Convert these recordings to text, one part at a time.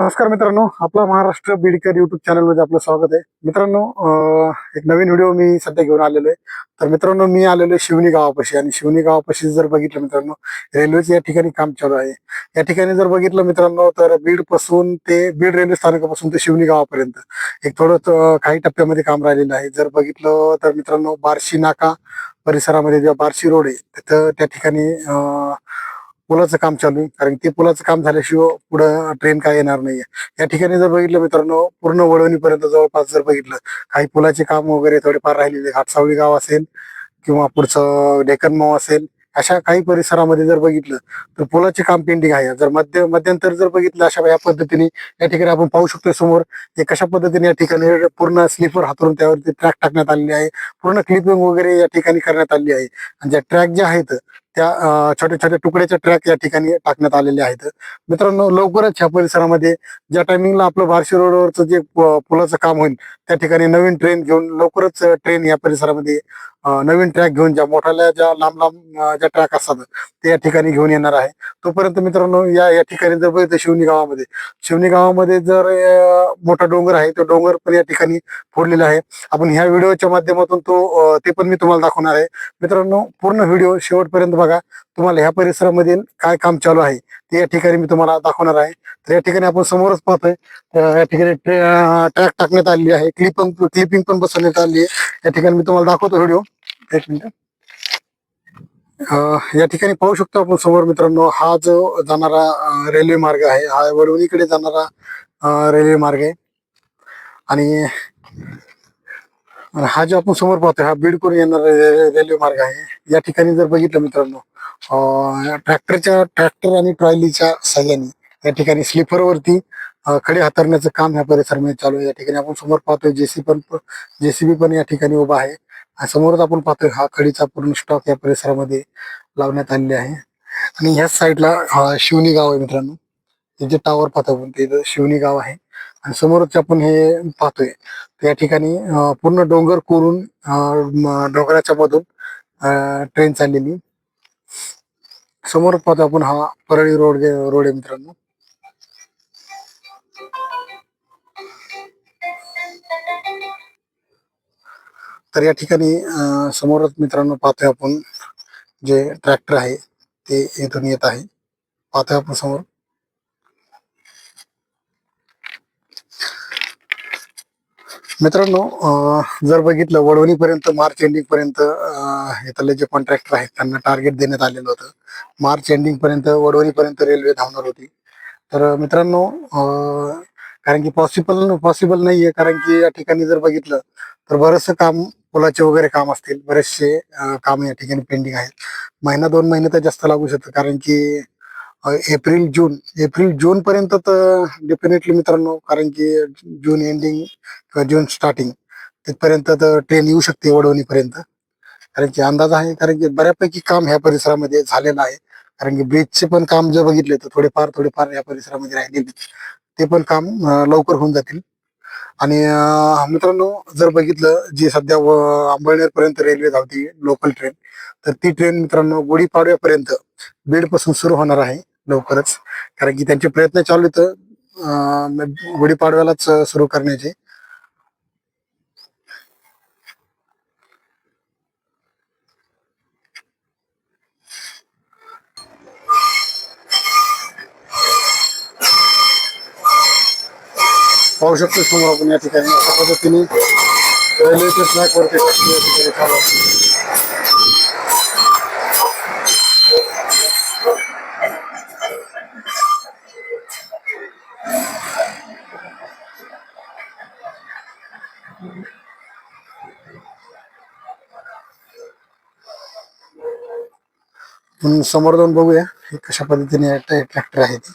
नमस्कार मित्रांनो आपला महाराष्ट्र बीडकर युट्यूब चॅनलमध्ये आपलं स्वागत आहे. मित्रांनो एक नवीन व्हिडिओ मी सध्या घेऊन आलेलो आहे. तर मित्रांनो मी आलेलो आहे शिवनी गावापाशी आणि शिवनी गावापाशी जर बघितलं मित्रांनो रेल्वेचे या ठिकाणी काम चालू आहे. या ठिकाणी जर बघितलं मित्रांनो तर बीडपासून ते बीड रेल्वे स्थानकापासून ते शिवनी गावापर्यंत एक थोडं काही टप्प्यामध्ये काम राहिलेलं आहे. जर बघितलं तर मित्रांनो बार्शी नाका परिसरामध्ये जेव्हा बार्शी रोड आहे तिथं त्या ठिकाणी अं, पुलाचं काम चालू आहे. कारण ते पुलाचं काम झाल्याशिवाय पुढं ट्रेन काय येणार नाहीये. या ठिकाणी जर बघितलं मित्रांनो पूर्ण वडवणीपर्यंत जवळपास जर बघितलं काही पुलाचे काम वगैरे थोडेफार राहिलेले घाटसावळी गाव असेल किंवा पुढचं डेक्कन माव असेल अशा काही परिसरामध्ये जर बघितलं तर पुलाचे काम पेंडिंग आहे. जर मध्य मध्यंतर जर बघितलं अशा या पद्धतीने या ठिकाणी आपण पाहू शकतो समोर हे कशा पद्धतीने या ठिकाणी पूर्ण स्लीपर हातरून त्यावरती ट्रॅक टाकण्यात आलेले आहे. पूर्ण क्लिपिंग वगैरे या ठिकाणी करण्यात आली आहे. आणि ज्या ट्रॅक ज्या आहेत त्या छोट्या छोट्या तुकड्याच्या ट्रॅक या ठिकाणी टाकण्यात आलेले आहेत. मित्रांनो लवकरच ह्या परिसरामध्ये ज्या टायमिंगला आपलं बार्शी रोडवरचं जे पुलाचं काम होईल त्या ठिकाणी नवीन ट्रेन घेऊन लवकरच ट्रेन या परिसरामध्ये नवीन ट्रॅक घेऊन ज्या मोठ्याल्या ज्या लांब लांब ज्या ट्रॅक असतात ते या ठिकाणी घेऊन येणार आहे. तोपर्यंत मित्रांनो या या ठिकाणी जर बघितलं शिवनी गावामध्ये शिवनी गावामध्ये जर मोठा डोंगर आहे तो डोंगर पण या ठिकाणी फोडलेला आहे. आपण ह्या व्हिडिओच्या माध्यमातून तो ते पण मी तुम्हाला दाखवणार आहे. मित्रांनो पूर्ण व्हिडिओ शेवटपर्यंत बघा तुम्हाला ह्या परिसरामध्ये काय काम चालू आहे ते या ठिकाणी मी तुम्हाला दाखवणार आहे. तर या ठिकाणी आपण समोरच पाहतोय या ठिकाणी ट्रॅक टाकण्यात आलेली आहे क्लिपिंग क्लिपिंग पण बसवण्यात आली आहे. या ठिकाणी मी तुम्हाला दाखवतो व्हिडिओ एक मिनिट या ठिकाणी पाहू शकतो आपण समोर मित्रांनो हा जो जाणारा रेल्वे मार्ग आहे हा वडवणीकडे जाणारा रेल्वे मार्ग आहे. आणि हा जो आपण समोर पाहतोय हा बीड करून येणारा रे- रेल्वे मार्ग आहे. या ठिकाणी जर बघितलं मित्रांनो ट्रॅक्टरच्या ट्रॅक्टर आणि ट्रॉलीच्या साह्याने या ठिकाणी स्लीपर वरती खडे हातरण्याचं काम ह्या परिसरामध्ये म्हणजे चालू आहे. या ठिकाणी आपण समोर पाहतोय जेसी पण जेसीबी पण या ठिकाणी उभा आहे. आणि समोरच आपण पाहतोय हा खडीचा पूर्ण स्टॉक या परिसरामध्ये लावण्यात आलेले आहे. आणि ह्याच साईडला शिवनी गाव आहे मित्रांनो. हे जे टावर पाहतो आपण ते इथं शिवनी गाव आहे. आणि समोरच आपण हे पाहतोय. त्या ठिकाणी पूर्ण डोंगर कोरून डोंगराच्या मधून ट्रेन चाललेली. समोर पाहतो आपण हा परळी रोड रोड आहे मित्रांनो. तर या ठिकाणी समोरच मित्रांनो पाहतोय आपण जे ट्रॅक्टर आहे ते इथून येत आहे. पाहतोय आपण समोर. मित्रांनो जर बघितलं वडवणी पर्यंत मार्च एंडिंग पर्यंत इथले जे कॉन्ट्रॅक्टर आहेत त्यांना टार्गेट देण्यात आलेलं होतं. मार्च एंडिंग पर्यंत वडवणी पर्यंत रेल्वे धावणार होती. तर मित्रांनो कारण की पॉसिबल पॉसिबल नाही आहे कारण की या ठिकाणी जर बघितलं तर बरचसं काम पुलाचे वगैरे काम असतील. बरेचसे काम या ठिकाणी पेंडिंग आहेत. महिना दोन महिने तर जास्त लागू शकतं कारण की एप्रिल जून. एप्रिल जून पर्यंत तर डेफिनेटली मित्रांनो कारण की जून एंडिंग किंवा जून स्टार्टिंग तिथपर्यंत तर ट्रेन येऊ शकते वडवणीपर्यंत कारण की अंदाज आहे कारण की बऱ्यापैकी काम ह्या परिसरामध्ये झालेलं आहे. कारण की ब्रिजचे पण काम जर बघितले तर थोडेफार थोडेफार या परिसरामध्ये राहिलेले. ते पण काम लवकर होऊन जातील. आणि मित्रांनो जर बघितलं जी सध्या अंबळनेर पर्यंत रेल्वे धावती लोकल ट्रेन तर ती ट्रेन मित्रांनो गुढीपाडव्यापर्यंत बीडपासून सुरू होणार आहे लवकरच. कारण की त्यांचे प्रयत्न चालू आहेत गुढीपाडव्यालाच सुरू करण्याचे. पाहू शकतो समोर आपण या ठिकाणी अशा पद्धतीने रेल्वेच्या ट्रॅक वरती या ठिकाणी चालू समोर जाऊन बघूया हे कशा पद्धतीने ट्रॅक्टर आहे ते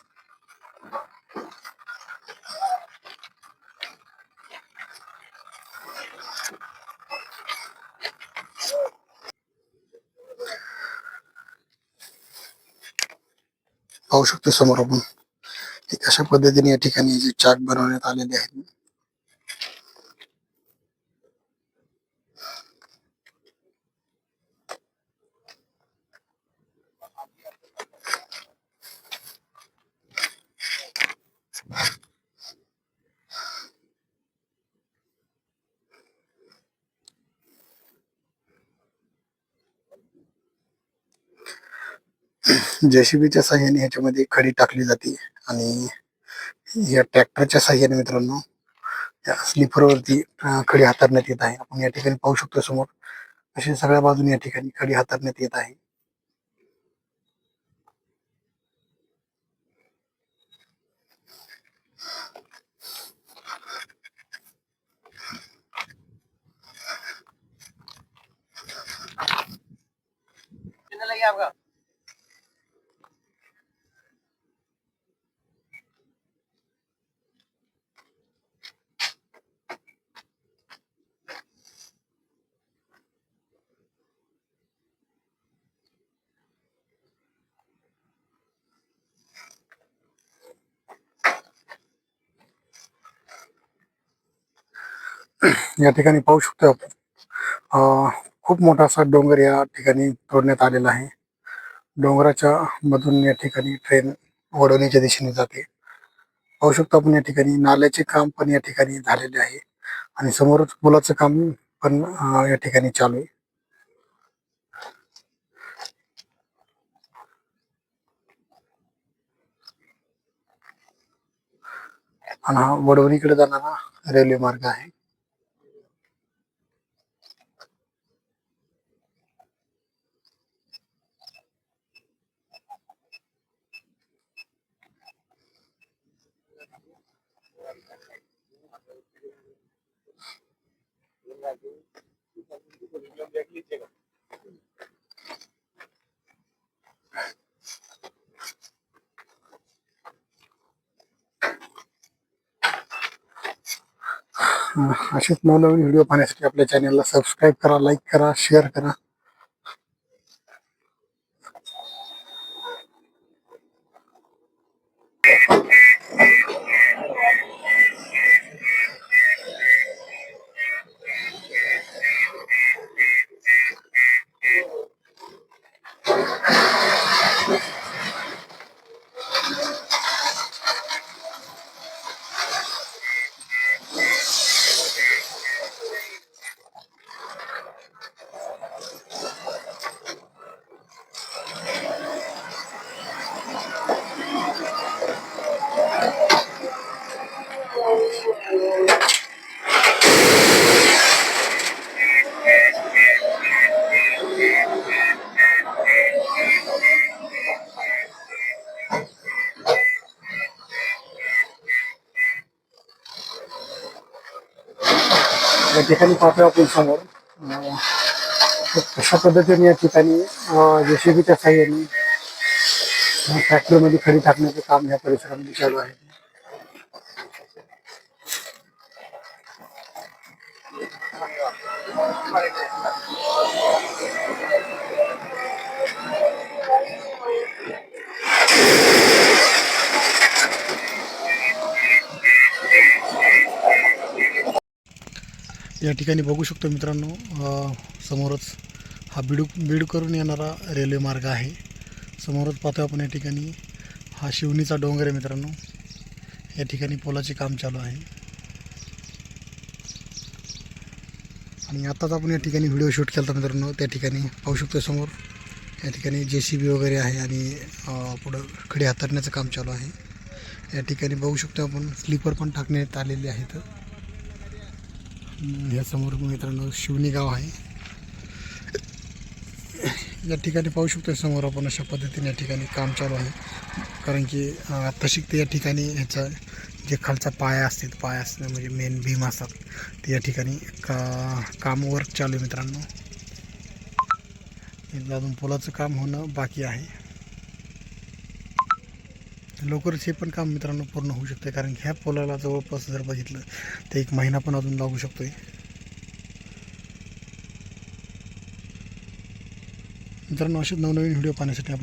पाहू शकतो समोर आपण. हे पद्धतीने या ठिकाणी जे चाक बनवण्यात आलेले आहेत. जेसीबीच्या साह्याने ह्याच्यामध्ये खडी टाकली जाते. आणि या ट्रॅक्टरच्या साह्याने मित्रांनो या स्लिपरवरती खडी हाताळण्यात येत आहे. आपण या ठिकाणी पाहू शकतो समोर अशी सगळ्या बाजूने या ठिकाणी खडी हाताळण्यात येत आहे. आपका या ठिकाणी पाहू शकतो आपण. खूप मोठा असा डोंगर या ठिकाणी तोडण्यात आलेला आहे. डोंगराच्या मधून या ठिकाणी ट्रेन वडवणीच्या दिशेने जाते. पाहू शकतो आपण या ठिकाणी नाल्याचे काम पण या ठिकाणी झालेले आहे. आणि समोरच पुलाचं काम पण या ठिकाणी चालू आहे. आणि हा वडवणीकडे जाणारा रेल्वे मार्ग आहे. असेच नवनवीन व्हिडिओ पाहण्यासाठी आपल्या चॅनलला सबस्क्राईब करा लाईक करा शेअर करा. ठिकाणी पाहतोय आपण समोर अं, कशा पद्धतीने या ठिकाणी जेसीबीच्या साह्याने ट्रॅक्टरमध्ये खडी टाकण्याचं काम या परिसरामध्ये चालू आहे या ठिकाणी बघू शकतो मित्रांनो समोरच हा बिडू बीड करून येणारा रेल्वे मार्ग आहे. समोरच पाहतो आपण या ठिकाणी हा शिवणीचा डोंगर आहे मित्रांनो. या ठिकाणी पोलाचे काम चालू आहे. आणि आत्ताच आपण या ठिकाणी व्हिडिओ शूट केला मित्रांनो त्या ठिकाणी पाहू शकतो समोर. या ठिकाणी जे सी बी वगैरे आहे आणि पुढं खडे हाताळण्याचं काम चालू आहे. या ठिकाणी बघू शकतो आपण स्लीपर पण टाकण्यात आलेले आहेत. ह्यासमोर मित्रांनो शिवणी गाव आहे. या ठिकाणी पाहू शकतो समोर आपण अशा पद्धतीने या ठिकाणी काम चालू आहे. कारण की अं, तशी ते या ठिकाणी ह्याचा जे खालचा पाया असते पाया असणं म्हणजे मेन भीम असतात ते या ठिकाणी का काम वर्क चालू आहे मित्रांनो. अजून पुलाचं काम होणं बाकी आहे. लवकरच हे पण काम मित्रांनो पूर्ण होऊ शकते कारण ह्या पोलाला जवळपास जर बघितलं तर एक महिना पण अजून लागू शकतोय. मित्रांनो असे नवनवीन व्हिडिओ पाहण्यासाठी आपण